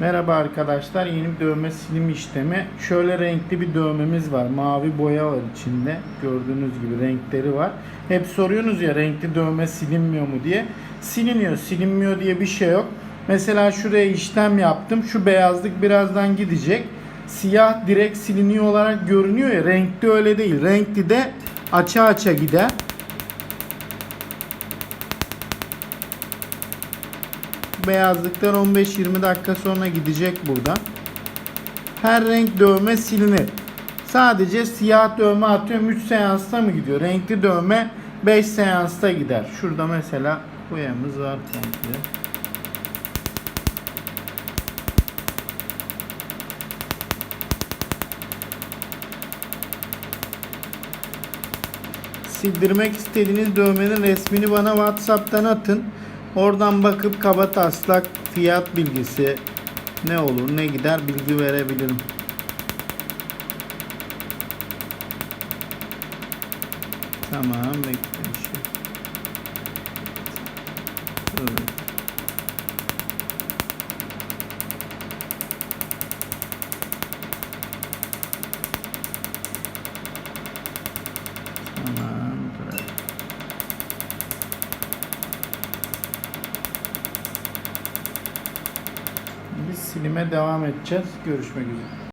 Merhaba arkadaşlar. Yeni bir dövme silim işlemi. Şöyle renkli bir dövmemiz var. Mavi boya var içinde. Gördüğünüz gibi renkleri var. Hep soruyorsunuz ya renkli dövme silinmiyor mu diye. Siliniyor. Silinmiyor diye bir şey yok. Mesela şuraya işlem yaptım. Şu beyazlık birazdan gidecek. Siyah direkt siliniyor olarak görünüyor ya. Renkli öyle değil. Renkli de aça aça gider. Beyazlıklar 15-20 dakika sonra gidecek burada. Her renk dövme silinir. Sadece siyah dövme atıyorum 3 seansta mı gidiyor? Renkli dövme 5 seansta gider. Şurada mesela boyamız var komple. sildirmek istediğiniz dövmenin resmini bana WhatsApp'tan atın. Oradan bakıp kaba taslak fiyat bilgisi ne olur ne gider bilgi verebilirim. Tamam bekle şey. Evet. Tamam. Biz silime devam edeceğiz. Görüşmek üzere.